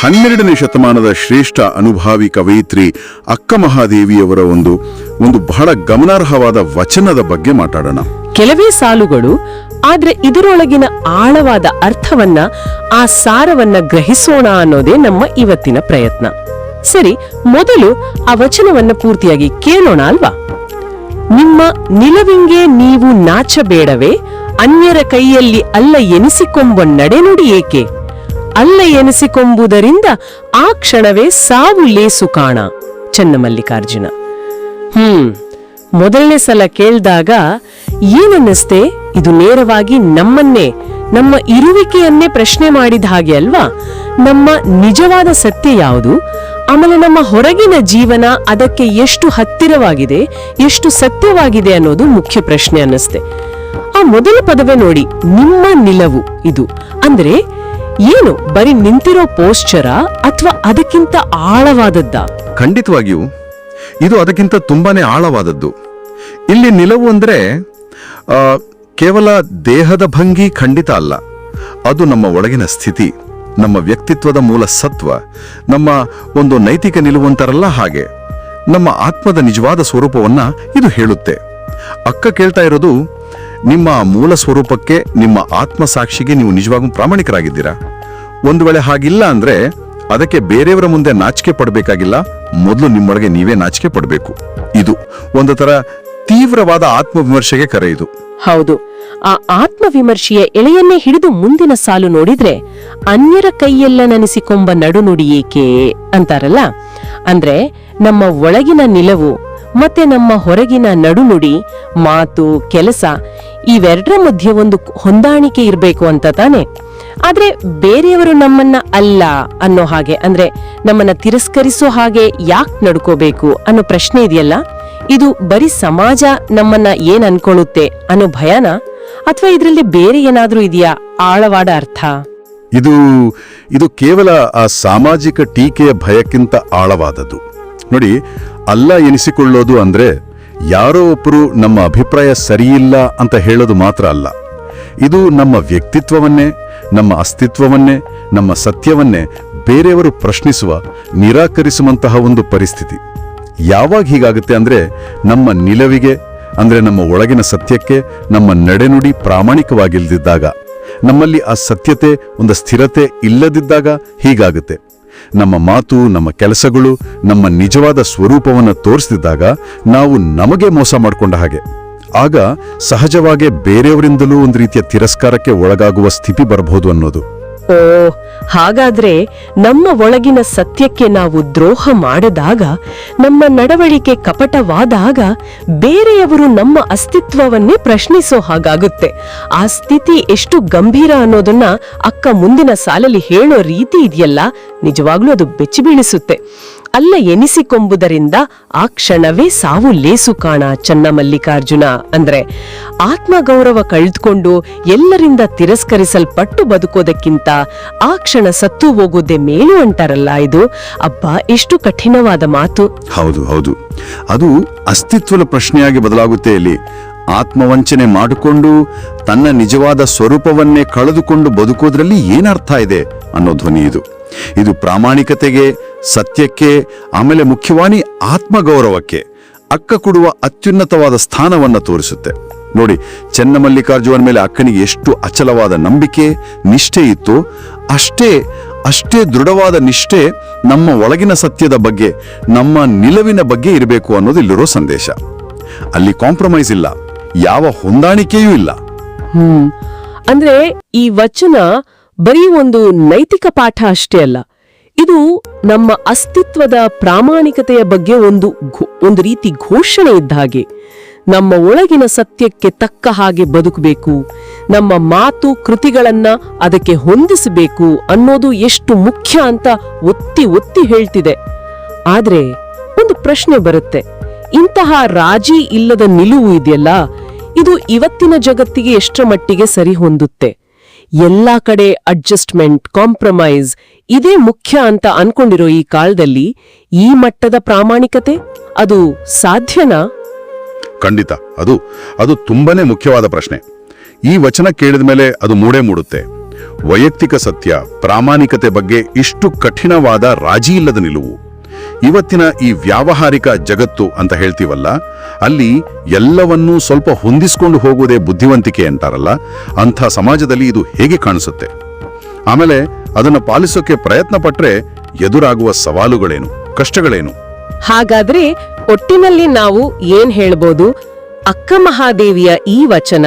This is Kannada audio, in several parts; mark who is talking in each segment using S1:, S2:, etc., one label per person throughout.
S1: ಹನ್ನೆರಡನೇ ಶತಮಾನದ ಶ್ರೇಷ್ಠ ಅನುಭಾವಿ ಕವಯಿತ್ರಿ ಅಕ್ಕ ಮಹಾದೇವಿಯವರ ಒಂದು ಒಂದು ಬಹಳ ಗಮನಾರ್ಹವಾದ ವಚನದ ಬಗ್ಗೆ ಮಾತಾಡೋಣ.
S2: ಕೆಲವೇ ಸಾಲುಗಳು, ಆದ್ರೆ ಇದರೊಳಗಿನ ಆಳವಾದ ಅರ್ಥವನ್ನ, ಆ ಸಾರವನ್ನ ಗ್ರಹಿಸೋಣ ಅನ್ನೋದೇ ನಮ್ಮ ಇವತ್ತಿನ ಪ್ರಯತ್ನ. ಸರಿ, ಮೊದಲು ಆ ವಚನವನ್ನ ಪೂರ್ತಿಯಾಗಿ ಕೇಳೋಣ ಅಲ್ವಾ? ನಿಮ್ಮ ನಿಲವಿಂಗೆ ನೀವು ನಾಚಬೇಡವೇ, ಅನ್ಯರ ಕೈಯಲ್ಲಿ ಅಲ್ಲ ಎನಿಸಿಕೊಂಬ ನಡೆನುಡಿ ಏಕೆ? ಅಲ್ಲ ಎನಿಸಿಕೊಂಬುದರಿಂದ ಆ ಕ್ಷಣವೇ ಸಾವು ಲೇಸು ಕಾಣ ಚನ್ನಮಲ್ಲಿಕಾರ್ಜುನ ಹ್ಮ್, ಮೊದಲನೇ ಸಲ ಕೇಳಿದಾಗ ಏನನ್ನಿಸ್ತೆ ಇದು ನೇರವಾಗಿ ನಮ್ಮನ್ನೇ, ನಮ್ಮ ಇರುವಿಕೆಯನ್ನೇ ಪ್ರಶ್ನೆ ಮಾಡಿದ ಹಾಗೆ ಅಲ್ವಾ? ನಮ್ಮ ನಿಜವಾದ ಸತ್ಯ ಯಾವುದು? ಆಮೇಲೆ ನಮ್ಮ ಹೊರಗಿನ ಜೀವನ ಅದಕ್ಕೆ ಎಷ್ಟು ಹತ್ತಿರವಾಗಿದೆ, ಎಷ್ಟು ಸತ್ಯವಾಗಿದೆ ಅನ್ನೋದು ಮುಖ್ಯ ಪ್ರಶ್ನೆ ಅನ್ನಿಸ್ತೆ. ಆ ಮೊದಲ ಪದವೇ ನೋಡಿ, ನಿಮ್ಮ ನಿಲವು ಇದು. ಅಂದ್ರೆ ಏನು? ಬರೀ ನಿಂತಿರೋ ಪೋಶ್ಚರ ಅಥವಾ ಅದಕ್ಕಿಂತ ಆಳವಾದದ್ದ?
S1: ಖಂಡಿತವಾಗಿಯೂ. ಇದು ಅದಕ್ಕಿಂತ ತುಂಬಾನೇ ಆಳವಾದದ್ದು. ಇಲ್ಲಿ ನಿಲವು ಅಂದ್ರೆ ಕೇವಲ ದೇಹದ ಭಂಗಿ ಖಂಡಿತ ಅಲ್ಲ. ಅದು ನಮ್ಮ ಒಳಗಿನ ಸ್ಥಿತಿ, ನಮ್ಮ ವ್ಯಕ್ತಿತ್ವದ ಮೂಲ ಸತ್ವ, ನಮ್ಮ ಒಂದು ನೈತಿಕ ನಿಲುವು ಅಂತಾರಲ್ಲ ಹಾಗೆ. ನಮ್ಮ ಆತ್ಮದ ನಿಜವಾದ ಸ್ವರೂಪವನ್ನ ಇದು ಹೇಳುತ್ತೆ. ಅಕ್ಕ ಕೇಳ್ತಾ ಇರೋದು, ನಿಮ್ಮ ಮೂಲ ಸ್ವರೂಪಕ್ಕೆ ನಿಮ್ಮ ಆತ್ಮ ಸಾಕ್ಷಿಗೆ ನೀವು ನಿಜವಾಗೂ ಪ್ರಾಮಾಣಿಕರಾಗಿದ್ದೀರಾ? ಒಂದು ವೇಳೆ ಹಾಗಿಲ್ಲ ಅಂದ್ರೆ ಅದಕ್ಕೆ ಬೇರೆಯವರ ಮುಂದೆ ನಾಚಿಕೆ ಪಡಬೇಕಾಗಿಲ್ಲ. ಮೊದಲು ನಿಮ್ಮೊಳಗೆ ನೀವೇ ನಾಚಿಕೆ ಪಡಬೇಕು. ಇದು ಒಂದು ತರ ತೀವ್ರವಾದ ಆತ್ಮವಿಮರ್ಶೆಗೆ ಕರೆ ಇದು.
S2: ಹೌದು. ಆ ಆತ್ಮವಿಮರ್ಶೆಯ ಎಳೆಯನ್ನೇ ಹಿಡಿದು ಮುಂದಿನ ಸಾಲು ನೋಡಿದ್ರೆ ಅನ್ಯರ ಕೈಯೆಲ್ಲ ನೆನೆಸಿಕೊಂಬ ನಡುನುಡಿ ಏಕೆ ಅಂತಾರಲ್ಲ? ಅಂದ್ರೆ ನಮ್ಮ ಒಳಗಿನ ನಿಲವು ಮತ್ತೆ ನಮ್ಮ ಹೊರಗಿನ ನಡುನುಡಿ, ಮಾತು, ಕೆಲಸ ಇವೆರಡರ ಮಧ್ಯೆ ಒಂದು ಹೊಂದಾಣಿಕೆ ಇರಬೇಕು ಅಂತ ತಾನೆ? ಆದ್ರೆ ಬೇರೆಯವರು ನಮ್ಮನ್ನ ಅಲ್ಲ ಅನ್ನೋ ಹಾಗೆ, ಅಂದ್ರೆ ನಮ್ಮನ್ನ ತಿರಸ್ಕರಿಸೋ ಹಾಗೆ ಯಾಕೆ ನಡ್ಕೋಬೇಕು ಅನ್ನೋ ಪ್ರಶ್ನೆ ಇದೆಯಲ್ಲ? ಇದು ಬರೀ ಸಮಾಜ ನಮ್ಮನ್ನ ಏನ್ ಅನ್ಕೊಳ್ಳುತ್ತೆ ಅನ್ನೋ ಭಯನ? ಅಥವಾ ಇದರಲ್ಲಿ ಬೇರೆ ಏನಾದ್ರೂ ಇದೆಯಾ? ಆಳವಾದ ಅರ್ಥ.
S1: ಇದು ಇದು ಕೇವಲ ಆ ಸಾಮಾಜಿಕ ಟೀಕೆಯ ಭಯಕ್ಕಿಂತ ಆಳವಾದದ್ದು. ನೋಡಿ, ಅಲ್ಲ ಎನಿಸಿಕೊಳ್ಳೋದು ಅಂದ್ರೆ ಯಾರೋ ಒಬ್ಬರು ನಮ್ಮ ಅಭಿಪ್ರಾಯ ಸರಿಯಿಲ್ಲ ಅಂತ ಹೇಳೋದು ಮಾತ್ರ ಅಲ್ಲ. ಇದು ನಮ್ಮ ವ್ಯಕ್ತಿತ್ವವನ್ನೇ, ನಮ್ಮ ಅಸ್ತಿತ್ವವನ್ನೇ, ನಮ್ಮ ಸತ್ಯವನ್ನೇ ಬೇರೆಯವರು ಪ್ರಶ್ನಿಸುವ, ನಿರಾಕರಿಸುವಂತಹ ಒಂದು ಪರಿಸ್ಥಿತಿ. ಯಾವಾಗ ಹೀಗಾಗುತ್ತೆ ಅಂದ್ರೆ ನಮ್ಮ ನಿಲವಿಗೆ, ಅಂದ್ರೆ ನಮ್ಮ ಒಳಗಿನ ಸತ್ಯಕ್ಕೆ, ನಮ್ಮ ನಡೆನುಡಿ ಪ್ರಾಮಾಣಿಕವಾಗಿಲ್ದಿದ್ದಾಗ, ನಮ್ಮಲ್ಲಿ ಆ ಸತ್ಯತೆ, ಒಂದು ಸ್ಥಿರತೆ ಇಲ್ಲದಿದ್ದಾಗ ಹೀಗಾಗುತ್ತೆ. ನಮ್ಮ ಮಾತು, ನಮ್ಮ ಕೆಲಸಗಳು, ನಮ್ಮ ನಿಜವಾದ ಸ್ವರೂಪವನ್ನು ತೋರಿಸ್ತಿದ್ದಾಗ ನಾವು ನಮಗೆ ಮೋಸ ಮಾಡಿಕೊಂಡ ಹಾಗೆ. ಆಗ ಸಹಜವಾಗೇ ಬೇರೆಯವರಿಂದಲೂ ಒಂದು ರೀತಿಯ ತಿರಸ್ಕಾರಕ್ಕೆ ಒಳಗಾಗುವ ಸ್ಥಿತಿ ಬರಬಹುದು ಅನ್ನೋದು.
S2: ಓ, ಹಾಗಾದ್ರೆ ನಮ್ಮ ಒಳಗಿನ ಸತ್ಯಕ್ಕೆ ನಾವು ದ್ರೋಹ ಮಾಡದಾಗ, ನಮ್ಮ ನಡವಳಿಕೆ ಕಪಟವಾದಾಗ ಬೇರೆಯವರು ನಮ್ಮ ಅಸ್ತಿತ್ವವನ್ನೇ ಪ್ರಶ್ನಿಸೋ ಹಾಗಾಗುತ್ತೆ. ಆ ಸ್ಥಿತಿ ಎಷ್ಟು ಗಂಭೀರ ಅನ್ನೋದನ್ನ ಅಕ್ಕ ಮುಂದಿನ ಸಾಲಲ್ಲಿ ಹೇಳೋ ರೀತಿ ಇದೆಯಲ್ಲ? ನಿಜವಾಗ್ಲೂ ಅದು ಬೆಚ್ಚಿ ಬೀಳಿಸುತ್ತೆ ಅಲ್ಲ ಎನಿಸಿಕೊಂಬುದರಿಂದ ಆ ಕ್ಷಣವೇ ಸಾವು ಲೇಸು ಕಾಣ ಚನ್ನಮಲ್ಲಿಕಾರ್ಜುನ ಅಂದ್ರೆ ಆತ್ಮಗೌರವ ಕಳೆದುಕೊಂಡು ಎಲ್ಲರಿಂದ ತಿರಸ್ಕರಿಸಲ್ಪಟ್ಟು ಬದುಕೋದಕ್ಕಿಂತ ಆ ಕ್ಷಣ ಸತ್ತು ಹೋಗೋದೆ ಮೇಲು ಅಂಟಾರಲ್ಲ ಇದು. ಅಬ್ಬ, ಎಷ್ಟು ಕಠಿಣವಾದ ಮಾತು.
S1: ಹೌದು ಹೌದು. ಅದು ಅಸ್ತಿತ್ವದ ಪ್ರಶ್ನೆಯಾಗಿ ಬದಲಾಗುತ್ತೆ ಇಲ್ಲಿ. ಆತ್ಮವಂಚನೆ ಮಾಡಿಕೊಂಡು ತನ್ನ ನಿಜವಾದ ಸ್ವರೂಪವನ್ನೇ ಕಳೆದುಕೊಂಡು ಬದುಕೋದ್ರಲ್ಲಿ ಏನರ್ಥ ಇದೆ ಅನ್ನೋ ಧ್ವನಿ ಇದು. ಇದು ಪ್ರಾಮಾಣಿಕತೆಗೆ ಸತ್ಯಕ್ಕೆ, ಆಮೇಲೆ ಮುಖ್ಯವಾಣಿ ಆತ್ಮಗೌರವಕ್ಕೆ ಅಕ್ಕ ಕೊಡುವ ಅತ್ಯುನ್ನತವಾದ ಸ್ಥಾನವನ್ನ ತೋರಿಸುತ್ತೆ. ನೋಡಿ ಚೆನ್ನಮಲ್ಲಿಕಾರ್ಜುನ ಮೇಲೆ ಅಕ್ಕನಿಗೆ ಎಷ್ಟು ಅಚಲವಾದ ನಂಬಿಕೆ, ನಿಷ್ಠೆ ಇತ್ತು, ಅಷ್ಟೇ ಅಷ್ಟೇ ದೃಢವಾದ ನಿಷ್ಠೆ ನಮ್ಮ ಒಳಗಿನ ಸತ್ಯದ ಬಗ್ಗೆ, ನಮ್ಮ ನಿಲುವಿನ ಬಗ್ಗೆ ಇರಬೇಕು ಅನ್ನೋದು ಇಲ್ಲಿರೋ ಸಂದೇಶ. ಅಲ್ಲಿ ಕಾಂಪ್ರಮೈಸ್ ಇಲ್ಲ, ಯಾವ ಹೊಂದಾಣಿಕೆಯೂ ಇಲ್ಲ.
S2: ಅಂದ್ರೆ ಈ ವಚನ ಬರೀ ಒಂದು ನೈತಿಕ ಪಾಠ ಅಷ್ಟೇ ಅಲ್ಲ ಇದು ನಮ್ಮ ಅಸ್ತಿತ್ವದ ಪ್ರಾಮಾಣಿಕತೆಯ ಬಗ್ಗೆ ಒಂದು ಒಂದು ರೀತಿ ಘೋಷಣೆ ಇದ್ದ ಹಾಗೆ. ನಮ್ಮ ಒಳಗಿನ ಸತ್ಯಕ್ಕೆ ತಕ್ಕ ಹಾಗೆ ಬದುಕಬೇಕು. ನಮ್ಮ ಮಾತು ಕೃತಿಗಳನ್ನ ಅದಕ್ಕೆ ಹೊಂದಿಸಬೇಕು ಅನ್ನೋದು ಎಷ್ಟು ಮುಖ್ಯ ಅಂತ ಒತ್ತಿ ಒತ್ತಿ ಹೇಳ್ತಿದೆ. ಆದ್ರೆ ಒಂದು ಪ್ರಶ್ನೆ ಬರುತ್ತೆ. ಇಂತಹ ರಾಜಿ ಇಲ್ಲದ ನಿಲುವು ಇದೆಯಲ್ಲ? ಇದು ಇವತ್ತಿನ ಜಗತ್ತಿಗೆ ಎಷ್ಟರ ಮಟ್ಟಿಗೆ ಸರಿ ಹೊಂದುತ್ತೆ ಎಲ್ಲಾ ಕಡೆ ಅಡ್ಜಸ್ಟ್ಮೆಂಟ್ ಕಾಂಪ್ರಮೈಸ್ ಇದೇ ಮುಖ್ಯ ಅಂತ ಅನ್ಕೊಂಡಿರೋ ಈ ಕಾಲದಲ್ಲಿ ಈ ಮಟ್ಟದ ಪ್ರಾಮಾಣಿಕತೆ ಅದು ಸಾಧ್ಯನಾ?
S1: ಖಂಡಿತ. ಅದು ಅದು ತುಂಬಾನೇ ಮುಖ್ಯವಾದ ಪ್ರಶ್ನೆ. ಈ ವಚನ ಕೇಳಿದ ಮೇಲೆ ಅದು ಮೂಡೇ ಮೂಡುತ್ತೆ. ವೈಯಕ್ತಿಕ ಸತ್ಯ, ಪ್ರಾಮಾಣಿಕತೆ ಬಗ್ಗೆ ಇಷ್ಟು ಕಠಿಣವಾದ ರಾಜಿ ಇಲ್ಲದ ನಿಲುವು. ಇವತ್ತಿನ ಈ ವ್ಯಾವಹಾರಿಕ ಜಗತ್ತು ಅಂತ ಹೇಳ್ತೀವಲ್ಲ, ಅಲ್ಲಿ ಎಲ್ಲವನ್ನೂ ಸ್ವಲ್ಪ ಹೊಂದಿಸ್ಕೊಂಡು ಹೋಗುವುದೇ ಬುದ್ಧಿವಂತಿಕೆ ಅಂತಾರಲ್ಲ, ಅಂಥ ಸಮಾಜದಲ್ಲಿ ಇದು ಹೇಗೆ ಕಾಣಿಸುತ್ತೆ? ಆಮೇಲೆ ಅದನ್ನು ಪಾಲಿಸೋಕೆ ಪ್ರಯತ್ನ ಪಟ್ಟರೆ ಎದುರಾಗುವ ಸವಾಲುಗಳೇನು, ಕಷ್ಟಗಳೇನು?
S2: ಹಾಗಾದ್ರೆ ಒಟ್ಟಿನಲ್ಲಿ ನಾವು ಏನ್ ಹೇಳ್ಬೋದು? ಅಕ್ಕ ಮಹಾದೇವಿಯ ಈ ವಚನ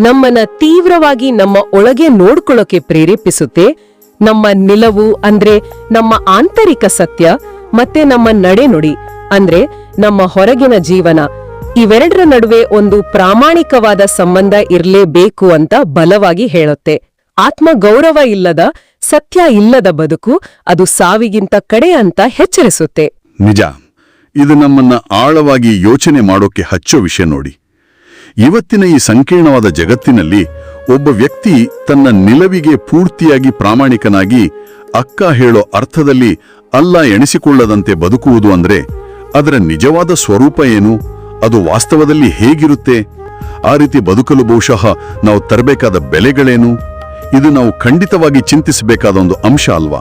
S2: ನಮ್ಮನ್ನ ತೀವ್ರವಾಗಿ ನಮ್ಮ ಒಳಗೆ ನೋಡ್ಕೊಳ್ಳೋಕೆ ಪ್ರೇರೇಪಿಸುತ್ತೆ. ನಮ್ಮ ನಿಲವು ಅಂದ್ರೆ ನಮ್ಮ ಆಂತರಿಕ ಸತ್ಯ ಮತ್ತೆ ನಮ್ಮ ನಡೆನುಡಿ ಅಂದ್ರೆ ನಮ್ಮ ಹೊರಗಿನ ಜೀವನ. ಇವೆರಡರ ನಡುವೆ ಒಂದು ಪ್ರಾಮಾಣಿಕವಾದ ಸಂಬಂಧ ಇರಲೇಬೇಕು ಅಂತ ಬಲವಾಗಿ ಹೇಳುತ್ತೆ. ಆತ್ಮ ಗೌರವ ಇಲ್ಲದ, ಸತ್ಯ ಇಲ್ಲದ ಬದುಕು ಅದು ಸಾವಿಗಿಂತ ಕಡೆ ಅಂತ ಎಚ್ಚರಿಸುತ್ತೆ.
S1: ನಿಜ. ಇದು ನಮ್ಮನ್ನ ಆಳವಾಗಿ ಯೋಚನೆ ಮಾಡೋಕೆ ಹಚ್ಚೋ ವಿಷಯ ನೋಡಿ. ಇವತ್ತಿನ ಈ ಸಂಕೀರ್ಣವಾದ ಜಗತ್ತಿನಲ್ಲಿ ಒಬ್ಬ ವ್ಯಕ್ತಿ ತನ್ನ ನಿಲವಿಗೆ ಪೂರ್ತಿಯಾಗಿ ಪ್ರಾಮಾಣಿಕನಾಗಿ ಅಕ್ಕ ಹೇಳೋ ಅರ್ಥದಲ್ಲಿ ಅಲ್ಲ ಎಣಿಸಿಕೊಳ್ಳದಂತೆ ಬದುಕುವುದು ಅಂದ್ರೆ ಅದರ ನಿಜವಾದ ಸ್ವರೂಪ ಏನು? ಅದು ವಾಸ್ತವದಲ್ಲಿ ಹೇಗಿರುತ್ತೆ? ಆ ರೀತಿ ಬದುಕಲು ಬಹುಶಃ ನಾವು ತರಬೇಕಾದ ಬೆಲೆಗಳೇನು? ಇದು ನಾವು ಖಂಡಿತವಾಗಿ ಚಿಂತಿಸಬೇಕಾದ ಒಂದು ಅಂಶ ಅಲ್ವಾ?